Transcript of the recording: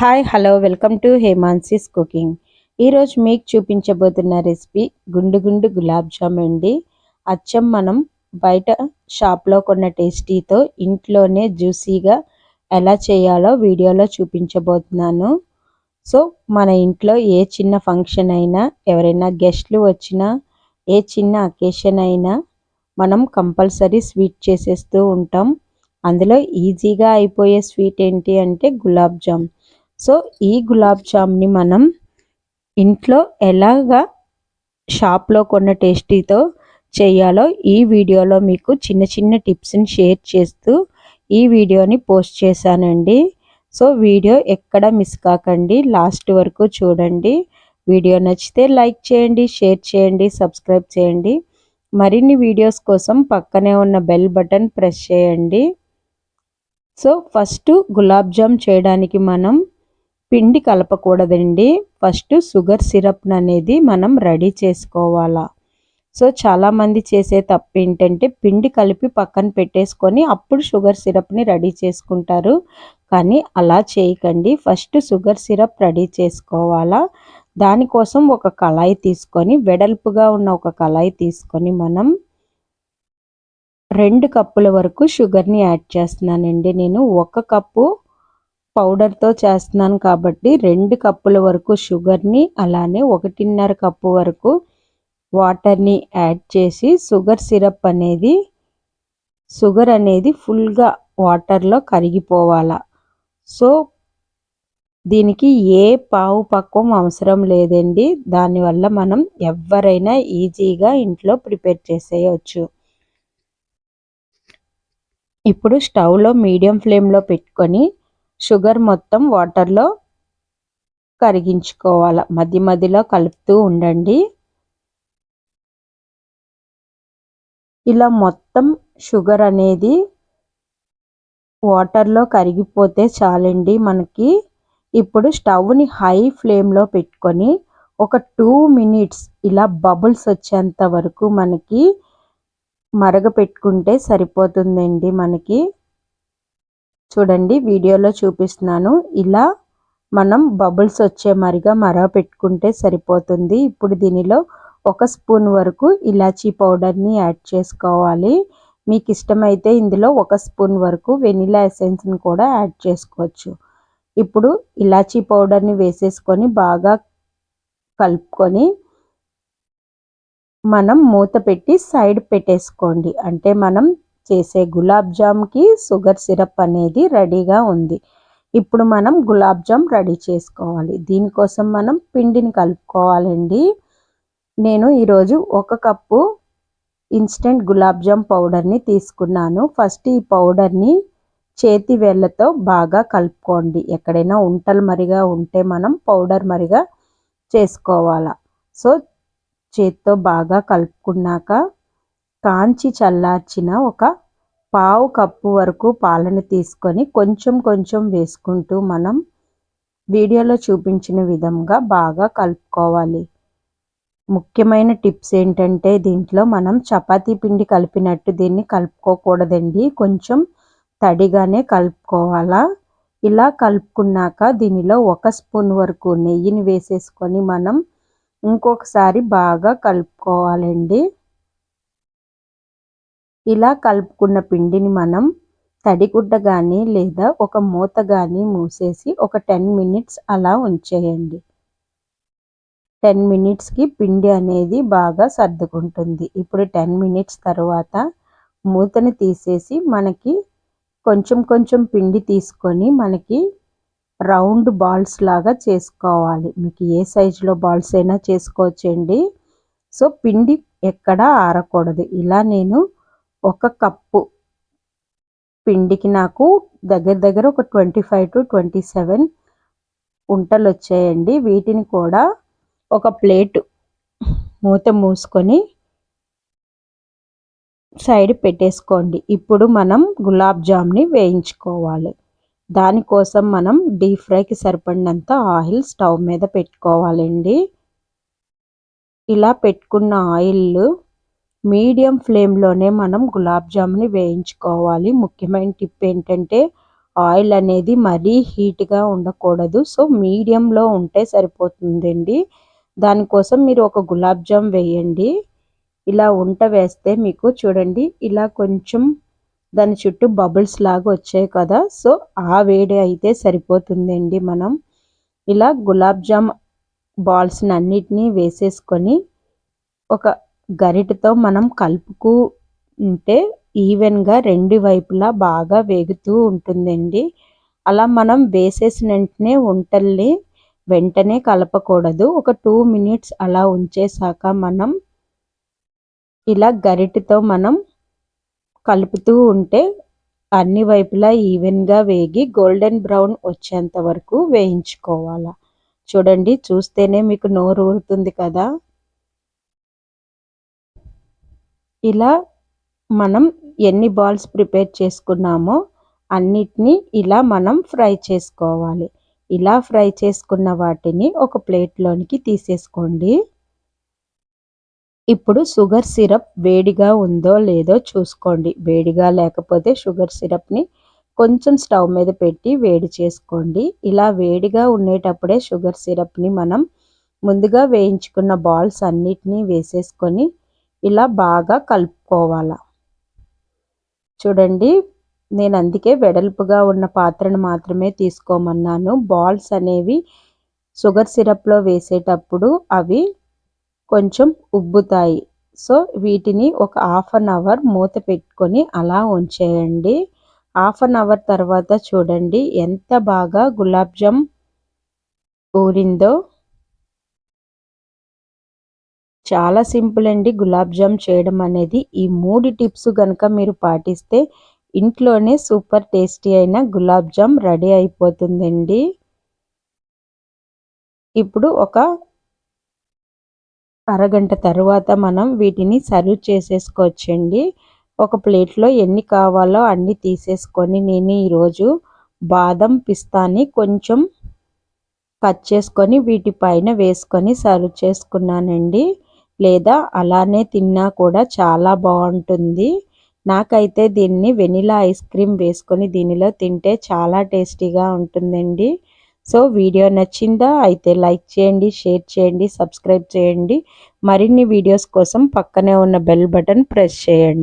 Hi hello welcome to Hemansi's cooking. ఈరోజు మీకు చూపించబోతున్న recipe గుండు గుండు గులాబ్ జామ్ అండి. అచ్చం మనం బయట షాప్లో కొన్న టేస్టీతో ఇంట్లోనే జ్యూసీగా ఎలా చేయాలో వీడియోలో చూపించబోతున్నాను. సో మన ఇంట్లో ఏ చిన్న ఫంక్షన్ అయినా ఎవరైనా గెస్ట్లు వచ్చినా ఏ చిన్న అకేషన్ అయినా మనం కంపల్సరీ స్వీట్ చేసేస్తూ ఉంటాం. అందులో ఈజీగా అయిపోయే స్వీట్ ఏంటి అంటే గులాబ్ జామ్. సో ఈ గులాబ్ జామ్ని మనం ఇంట్లో ఎలాగా షాప్లో కొన్న టేస్టీతో చేయాలో ఈ వీడియోలో మీకు చిన్న చిన్న టిప్స్ని షేర్ చేస్తూ ఈ వీడియోని పోస్ట్ చేశానండి. సో వీడియో ఎక్కడ మిస్ కాకండి. లాస్ట్ వరకు చూడండి. వీడియో నచ్చితే లైక్ చేయండి షేర్ చేయండి సబ్స్క్రైబ్ చేయండి. మరిన్ని వీడియోస్ కోసం పక్కనే ఉన్న బెల్ బటన్ ప్రెస్ చేయండి. సో ఫస్ట్ గులాబ్ జామ్ చేయడానికి మనం పిండి కలపకూడదండి. ఫస్ట్ షుగర్ సిరప్ని అనేది మనం రెడీ చేసుకోవాలా. సో చాలామంది చేసే తప్పు ఏంటంటే పిండి కలిపి పక్కన పెట్టేసుకొని అప్పుడు షుగర్ సిరప్ని రెడీ చేసుకుంటారు. కానీ అలా చేయకండి. ఫస్ట్ షుగర్ సిరప్ రెడీ చేసుకోవాలా. దానికోసం ఒక కళాయి తీసుకొని వెడల్పుగా ఉన్న ఒక కళాయి తీసుకొని మనం రెండు కప్పుల వరకు షుగర్ని యాడ్ చేస్తున్నానండి. నేను ఒక కప్పు పౌడర్తో చేస్తున్నాను కాబట్టి రెండు కప్పుల వరకు షుగర్ని అలానే ఒకటిన్నర కప్పు వరకు వాటర్ని యాడ్ చేసి షుగర్ సిరప్ అనేది షుగర్ అనేది ఫుల్గా వాటర్లో కరిగిపోవాల. సో దీనికి ఏ పావు పక్వం అవసరం లేదండి. దానివల్ల మనం ఎవరైనా ఈజీగా ఇంట్లో ప్రిపేర్ చేసేయచ్చు. ఇప్పుడు స్టవ్లో మీడియం ఫ్లేమ్లో పెట్టుకొని షుగర్ మొత్తం వాటర్లో కరిగించుకోవాలి. మధ్య మధ్యలో కలుపుతూ ఉండండి. ఇలా మొత్తం షుగర్ అనేది వాటర్లో కరిగిపోతే చాలండి. మనకి ఇప్పుడు స్టవ్ని హై ఫ్లేమ్లో పెట్టుకొని ఒక టూ మినిట్స్ ఇలా బబుల్స్ వచ్చేంత వరకు మనకి మరగ పెట్టుకుంటే సరిపోతుందండి మనకి. చూడండి వీడియోలో చూపిస్తున్నాను. ఇలా మనం బబుల్స్ వచ్చే మరిగా మర పెట్టుకుంటే సరిపోతుంది. ఇప్పుడు దీనిలో ఒక స్పూన్ వరకు ఇలాచీ పౌడర్ని యాడ్ చేసుకోవాలి. మీకు ఇష్టమైతే ఇందులో ఒక స్పూన్ వరకు వెనిలా ఎసెన్స్ని కూడా యాడ్ చేసుకోవచ్చు. ఇప్పుడు ఇలాచీ పౌడర్ని వేసేసుకొని బాగా కలుపుకొని మనం మూత పెట్టి సైడ్ పెట్టేసుకోండి. అంటే మనం చేసే గులాబ్ జామ్కి షుగర్ సిరప్ అనేది రెడీగా ఉంది. ఇప్పుడు మనం గులాబ్ జామ్ రెడీ చేసుకోవాలి. దీనికోసం మనం పిండిని కలుపుకోవాలండి. నేను ఈరోజు ఒక కప్పు ఇన్స్టెంట్ గులాబ్ జామ్ పౌడర్ని తీసుకున్నాను. ఫస్ట్ ఈ పౌడర్ని చేతి వేళ్ళతో బాగా కలుపుకోండి. ఎక్కడైనా ఉంటలు మరిగా ఉంటే మనం పౌడర్ మరిగా చేసుకోవాలా. సో చేత్తో బాగా కలుపుకున్నాక కాంచి చల్లార్చిన ఒక పావు కప్పు వరకు పాలను తీసుకొని కొంచెం కొంచెం వేసుకుంటూ మనం వీడియోలో చూపించిన విధంగా బాగా కలుపుకోవాలి. ముఖ్యమైన టిప్స్ ఏంటంటే దీంట్లో మనం చపాతీ పిండి కలిపినట్టు దీన్ని కలుపుకోకూడదండి. కొంచెం తడిగానే కలుపుకోవాలా? ఇలా కలుపుకున్నాక దీనిలో ఒక స్పూన్ వరకు నెయ్యిని వేసేసుకొని మనం ఇంకొకసారి బాగా కలుపుకోవాలండి. ఇలా కలుపుకున్న పిండిని మనం తడిగుడ్డ కానీ లేదా ఒక మూత కానీ మూసేసి ఒక టెన్ మినిట్స్ అలా ఉంచేయండి. టెన్ మినిట్స్కి పిండి అనేది బాగా సర్దుకుంటుంది. ఇప్పుడు టెన్ మినిట్స్ తర్వాత మూతని తీసేసి మనకి కొంచెం కొంచెం పిండి తీసుకొని మనకి రౌండ్ బాల్స్ లాగా చేసుకోవాలి. మీకు ఏ సైజులో బాల్స్ అయినా చేసుకోవచ్చండి. సో పిండి ఎక్కడ ఆరకూడదు. ఇలా నేను ఒక కప్పు పిండికి నాకు దగ్గర దగ్గర ఒక twenty five to twenty seven ఉంటలు వచ్చాయండి వీటిని కూడా ఒక ప్లేట్ మూత మూసుకొని సైడ్ పెట్టేసుకోండి. ఇప్పుడు మనం గులాబ్ జామ్ని వేయించుకోవాలి. దానికోసం మనం డీప్ ఫ్రైకి సరిపడినంత ఆయిల్ స్టవ్ మీద పెట్టుకోవాలండి. ఇలా పెట్టుకున్న ఆయిల్ మీడియం ఫ్లేమ్లోనే మనం గులాబ్ జాముని వేయించుకోవాలి. ముఖ్యమైన టిప్ ఏంటంటే ఆయిల్ అనేది మరీ హీట్గా ఉండకూడదు. సో మీడియంలో ఉంటే సరిపోతుందండి. దానికోసం మీరు ఒక గులాబ్ జామ్ వేయండి. ఇలా ఉంట వేస్తే మీకు చూడండి ఇలా కొంచెం దాని చుట్టూ బబుల్స్ లాగా వచ్చాయి కదా. సో ఆ వేడి అయితే సరిపోతుందండి మనం. ఇలా గులాబ్ జామ్ బాల్స్ని అన్నిటినీ వేసేసుకొని ఒక గరిటతో మనం కలుపుకు ఉంటే ఈవెన్గా రెండు వైపులా బాగా వేగుతూ ఉంటుందండి. అలా మనం వేసేసిన వెంటనే వంటల్ని వెంటనే కలపకూడదు. ఒక టూ మినిట్స్ అలా ఉంచేసాక మనం ఇలా గరిటతో మనం కలుపుతూ ఉంటే అన్ని వైపులా ఈవెన్గా వేగి గోల్డెన్ బ్రౌన్ వచ్చేంత వరకు వేయించుకోవాలి. చూడండి చూస్తేనే మీకు నోరు ఊరుతుంది కదా. ఇలా మనం ఎన్ని బాల్స్ ప్రిపేర్ చేసుకున్నామో అన్నిటినీ ఇలా మనం ఫ్రై చేసుకోవాలి. ఇలా ఫ్రై చేసుకున్న వాటిని ఒక ప్లేట్లోనికి తీసేసుకోండి. ఇప్పుడు షుగర్ సిరప్ వేడిగా ఉందో లేదో చూసుకోండి. వేడిగా లేకపోతే షుగర్ సిరప్ని కొంచెం స్టవ్ మీద పెట్టి వేడి చేసుకోండి. ఇలా వేడిగా ఉండేటప్పుడే షుగర్ సిరప్ని మనం ముందుగా వేయించుకున్న బాల్స్ అన్నిటినీ వేసేసుకొని ఇలా బాగా కలుపుకోవాలి. చూడండి నేను అందుకే వెడల్పుగా ఉన్న పాత్రను మాత్రమే తీసుకోమన్నాను. బాల్స్ అనేవి షుగర్ సిరప్లో వేసేటప్పుడు అవి కొంచెం ఉబ్బుతాయి. సో వీటిని ఒక హాఫ్ అన్ అవర్ మూత పెట్టుకొని అలా ఉంచేయండి. హాఫ్ అన్ అవర్ తర్వాత చూడండి ఎంత బాగా గులాబ్ జామ్ ఊరిందో. చాలా సింపుల్ అండి. గులాబ్ జామ్ చేయడం అనేది ఈ మూడు టిప్స్ కనుక మీరు పాటిస్తే ఇంట్లోనే సూపర్ టేస్టీ అయిన గులాబ్ జామ్ రెడీ అయిపోతుందండి. ఇప్పుడు ఒక అరగంట తర్వాత మనం వీటిని సర్వ్ చేసేసుకోవచ్చండి. ఒక ప్లేట్లో ఎన్ని కావాలో అన్ని తీసేసుకొని నేను ఈరోజు బాదం పిస్తాని కొంచెం కట్ చేసుకొని వీటిపైన వేసుకొని సర్వ్ చేసుకున్నానండి. లేదా అలానే తిన్నా కూడా చాలా బాగుంటుంది. నాకైతే దీన్ని వెనిలా ఐస్ క్రీమ్ వేసుకొని దీనిలో తింటే చాలా టేస్టీగా ఉంటుందండి. సో వీడియో నచ్చిందా అయితే లైక్ చేయండి షేర్ చేయండి సబ్స్క్రైబ్ చేయండి. మరిన్ని వీడియోస్ కోసం పక్కనే ఉన్న బెల్ బటన్ ప్రెస్ చేయండి.